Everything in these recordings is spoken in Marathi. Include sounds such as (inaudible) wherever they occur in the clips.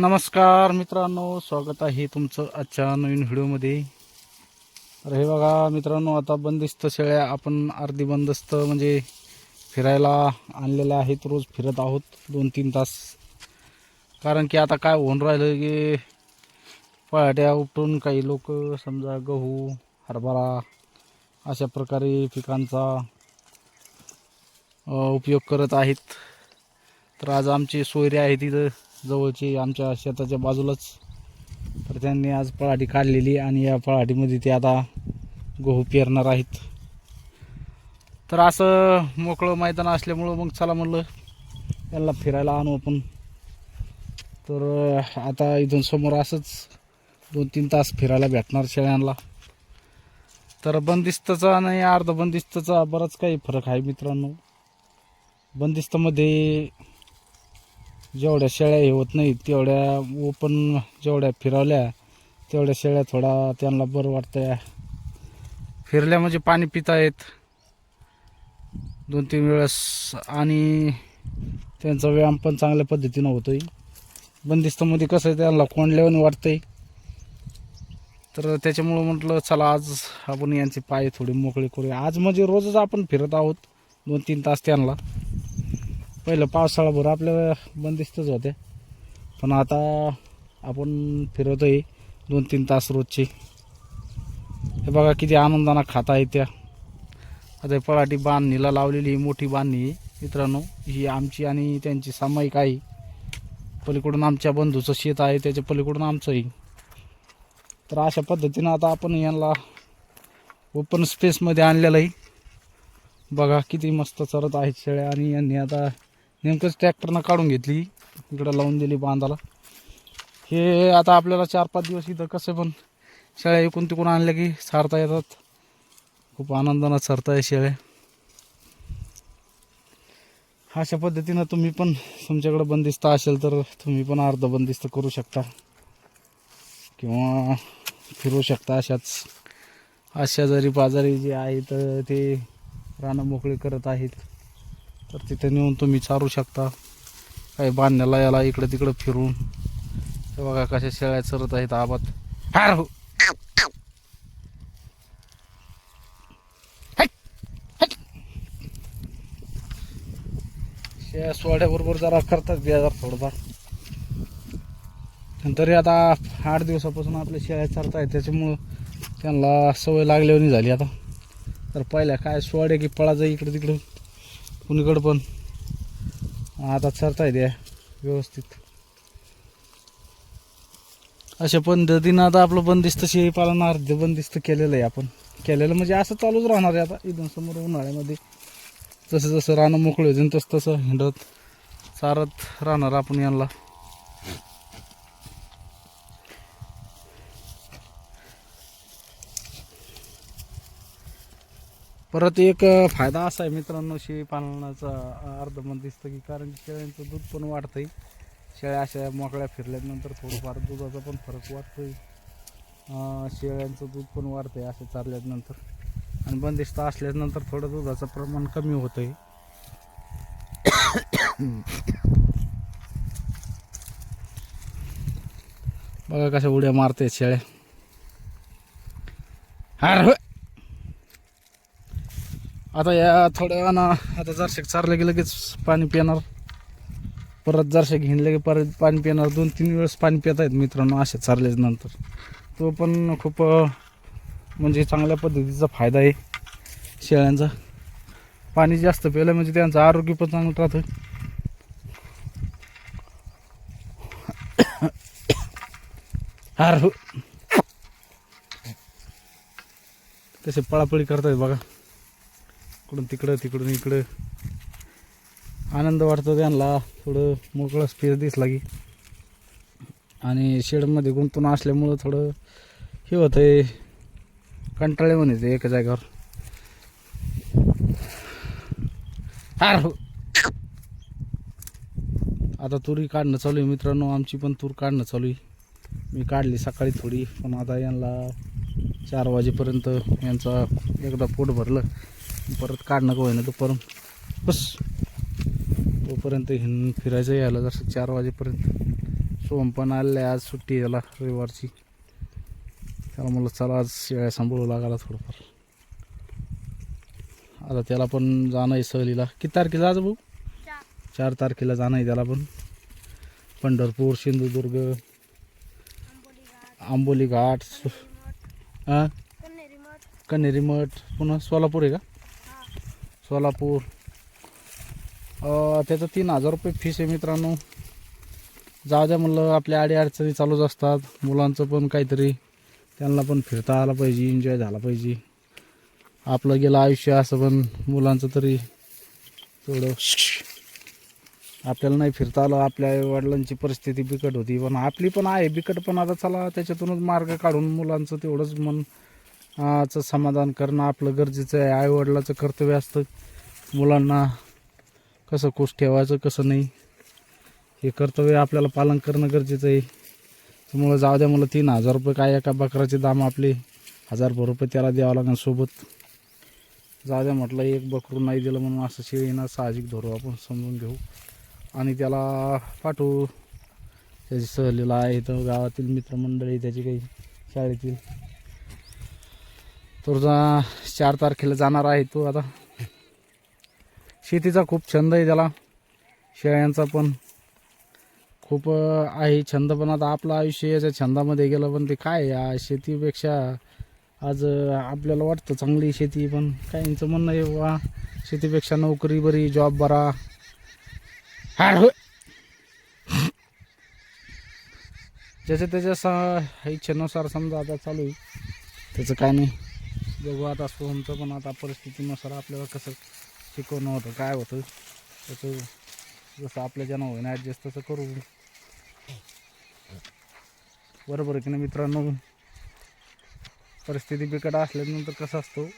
नमस्कार मित्रांनो स्वागत आहे तुमचं आजच्या नवीन व्हिडिओमध्ये. तर हे बघा मित्रांनो आता बंदिस्त शेळ्या आपण अर्धी बंदिस्त म्हणजे फिरायला आणलेल्या आहेत रोज फिरत आहोत दोन तीन तास. कारण की आता काय होऊन राहिलं की पहाट्या उपटून काही लोक समजा गहू हरभरा अशा प्रकारे पिकांचा उपयोग करत आहेत. तर आज आमची सोयरे आहे तिथं. जवळचे आमच्या शेताच्या बाजूलाच. तर त्यांनी आज पळाटी काढलेली आणि या पळाटीमध्ये ते आता गहू पेरणार आहेत. तर असं मोकळं मैदान असल्यामुळं मग चला म्हणलं याला फिरायला आणू आपण. तर आता इथून समोर असंच दोन तीन तास फिरायला भेटणार शेळ्यांना. तर बंदिस्तचा आणि अर्ध बंदिस्तचा बराच काही फरक आहे मित्रांनो. बंदिस्तमध्ये जेवढ्या शेळ्या हे होत नाहीत तेवढ्या ओपन जेवढ्या फिरवल्या तेवढ्या शेळ्या थोडा त्यांना बरं वाटतं फिरल्या म्हणजे पाणी पिता येत दोन तीन वेळेस आणि त्यांचा व्यायाम पण चांगल्या पद्धतीनं होतो आहे बंदिस्तमध्ये कसं आहे त्यांना कोंडल्यावानी वाटतंय. तर त्याच्यामुळं म्हटलं चला आज आपण यांचे पाय थोडे मोकळे करूया. आज म्हणजे रोजच आपण फिरत आहोत दोन तीन तास त्यांना. पहिलं पावसाळाभर आपल्या बंदिस्तच होत्या पण आता आपण फिरवतोय दोन तीन तास रोजची. हे बघा किती आनंदानं खाता आहे त्या. आता पळाटी बांधणीला लावलेली ही मोठी बांधणी मित्रांनो ही आमची आणि त्यांची सामायिक आहे. पलीकडून आमच्या बंधूचं शेत आहे त्याच्या पलीकडून आमचंही तर अशा पद्धतीनं आता आपण यांना ओपन स्पेसमध्ये आणलेलं आहे. बघा किती मस्त चरत आहेत शेळ्या आणि यांनी आता नेमकंच ट्रॅक्टरनं काढून घेतली. इकडं लावून दिली बांधाला. हे आता आपल्याला चार पाच दिवस इथं कसं पण शेळ्या इकून तिकून आणल्या की सारता येतात. खूप आनंदानं सरता आहे शेळ्या. अशा पद्धतीनं तुम्ही पण तुमच्याकडे बंदिस्त असेल तर तुम्ही पण अर्ध बंदिस्त करू शकता. किंवा फिरू शकता अशाच अशा जरी बाजारी जे आहेत ते रानं मोकळी करत आहेत. तर तिथे नेऊन तुम्ही चारू शकता. काही बांधण्याला याला इकडं तिकडं फिरून. हे बघा कशा शेळ्या चरत आहेत आबात हार हो. शेळ्या सोड्याबरोबर जरा करतात बिया जरा थोडंफार तरी आता आठ दिवसापासून आपल्या शेळ्या चरत आहेत. त्याच्यामुळं त्यांना सवय लागल्यावर झाली आता. तर पहिल्या काय सोड्या की पळा जाई इकडं तिकडं कुणीकडं पण. आता सरता येते व्यवस्थित. अशा पद्धतीनं आता आपलं बंदिस्त शेळी पालन अर्ध बंदिस्त केलेलं आहे आपण. केलेलं म्हणजे असं चालूच राहणार आहे आता. इथून समोर उन्हाळ्यामध्ये जसं जसं रानं मोकळे होतील तसं तसं हिंडत चारत राहणार आपण यांना. परत एक फायदा असा आहे मित्रांनो शेळी पालनाचा अर्ध अर्ध दिसतं की कारण की शेळ्यांचं दूध पण वाढतंय. शेळ्या अशा मोकळ्या फिरल्यानंतर थोडंफार दुधाचा पण फरक वाटतोय. शेळ्यांचं दूध पण वाढतंय असं चालल्यानंतर आणि बंदिस्त असल्यानंतर थोडं दुधाचं प्रमाण कमी होतंय. (coughs) बघा कशा उड्या मारते शेळ्या. हार आता या थोड्या वेळानं आता जरशे चारलं की लगेच पाणी पिणार. परत जरशे घेणले की परत पाणी पिणार. दोन तीन वेळेस पाणी पित आहेत मित्रांनो असे चारल्याच नंतर. तो पण खूप म्हणजे चांगल्या पद्धतीचा फायदा आहे शेळ्यांचा. पाणी जास्त प्यायलं म्हणजे त्यांचं आरोग्य पण चांगलं राहतं. अरे तसे पळापळी करतायत बघा. इकडून तिकडं तिकडून इकडं. आनंद वाटतो त्यांना. थोडं मोकळं स्पेस दिसला की. आणि शेडमध्ये गुंतून असल्यामुळं थोडं हे होतं आहे कंटाळे म्हणायचं एका जागेवर. हो. आता तुरी काढणं चालू आहे मित्रांनो. आमची पण तूर काढणं चालू आहे. मी काढली सकाळी थोडी पण आता यांना चार वाजेपर्यंत यांचा एकदा पोट भरलं. परत काढणं का होईना दुपारून बस. तोपर्यंत हिन फिरायचं यायला जसं चार वाजेपर्यंत. सोम पण आले आज सुट्टी याला त्याला रविवारची. त्याला मला चला आज शेळ्या सांभाळू लागायला थोडंफार. आता त्याला पण जाणं आहे सहलीला. किती तारखेला आज भाऊ? चार तारखेला जाणं आहे त्याला पण. पंढरपूर सिंधुदुर्ग आंबोली घाट हां कन्हेरी मठ पुन्हा सोलापूर आहे का? सोलापूर. त्याचं तीन हजार रुपये फीस आहे मित्रांनो. जाऊ द्या म्हणलं आपल्या आडी अडचणी चालूच असतात. मुलांचं पण काहीतरी त्यांना पण फिरता आलं पाहिजे एन्जॉय झाला पाहिजे. आपलं गेलं आयुष्य असं पण मुलांचं तरी थोडं आपल्याला नाही फिरता आलं आपल्या वडिलांची परिस्थिती बिकट होती. पण आपली पण आहे बिकट पण. आता चला त्याच्यातूनच मार्ग काढून मुलांचं तेवढंच मन चं समाधान करणं आपलं गरजेचं आहे. आईवडिलाचं कर्तव्य असतं. मुलांना कसं खुश ठेवायचं कसं नाही. हे कर्तव्य आपल्याला पालन करणं गरजेचं आहे. त्यामुळं जाऊ द्या मला तीन हजार रुपये काय एका बकराचे दाम आपले? हजार भर रुपये त्याला द्यावं लागेल सोबत. जाऊ द्या म्हटलं एक बकरू नाही दिलं म्हणून असं शेळीनं साहजिक धरू आपण समजून घेऊ. आणि त्याला पाठवू. त्याची सहलीला आहे तर गावातील मित्रमंडळी त्याची काही शाळेतील. तुझा चार तारखेला जाणार आहे तो आता. शेतीचा खूप छंद आहे त्याला. शेळ्यांचा पण खूप आहे छंद पण आता आपलं आयुष्य याच्या छंदामध्ये गेलं पण ते काय या शेतीपेक्षा आज आपल्याला वाटतं चांगली शेती पण काहींचं म्हणणं आहे वा शेतीपेक्षा नोकरी बरी जॉब बरा. हो. ज्याच्या त्याच्या सा इच्छेनुसार समजा आता चालू आहे त्याचं काय नाही. बघू आता सोहमचं पण आता परिस्थितीनुसार आपल्याला कसं शिकवणं होतं काय होतं. त्याचं जसं आपल्या ज्यांना होईन ॲडजस्ट तसं करू. बरोबर आहे की नाही मित्रांनो? परिस्थिती बिकट असल्यानंतर कसं असतो?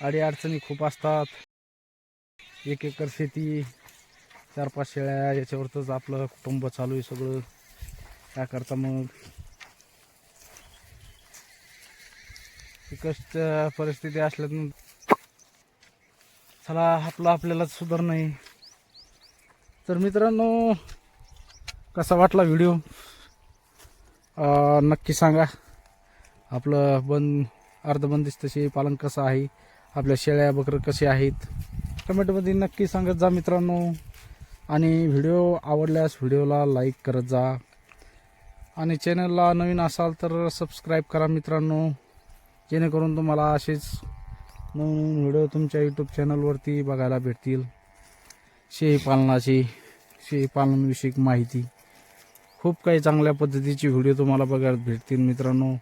अडी अडचणी खूप असतात. एक एकर शेती चार पाच शेळ्या याच्यावरतच आपलं कुटुंब चालू आहे सगळं. त्याकरता मग? कष्ट परिस्थिती असल्यातून चला आपलं आपल्याला सुधार आहे तर मित्रांनो कसा वाटला व्हिडिओ नक्की सांगा. आपलं बंद अर्धबंदिस्त पालन कसं आहे? आपल्या शेळ्या बकरं कसे आहेत? कमेंटमध्ये नक्की सांगत जा मित्रांनो. आणि व्हिडिओ आवडल्यास व्हिडिओला लाईक करत जा. आणि चॅनलला नवीन असाल तर सबस्क्राईब करा मित्रांनो. जेणेकरून तुम्हाला असेच नवीन व्हिडिओ तुमच्या यूट्यूब चॅनलवरती बघायला भेटतील. शेळीपालनाची शेळी पालनविषयक माहिती. खूप काही चांगल्या पद्धतीची व्हिडिओ तुम्हाला बघायला भेटतील मित्रांनो.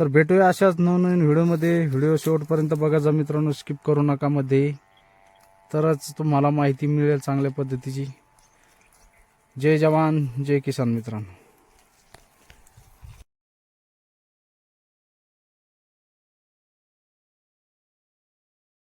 तर भेटूया अशाच नवनवीन व्हिडिओमध्ये. व्हिडिओ शेवटपर्यंत बघायचा मित्रांनो स्किप करू नका मध्ये. तरच तुम्हाला माहिती मिळेल चांगल्या पद्धतीची. जय जवान जय किसान मित्रांनो.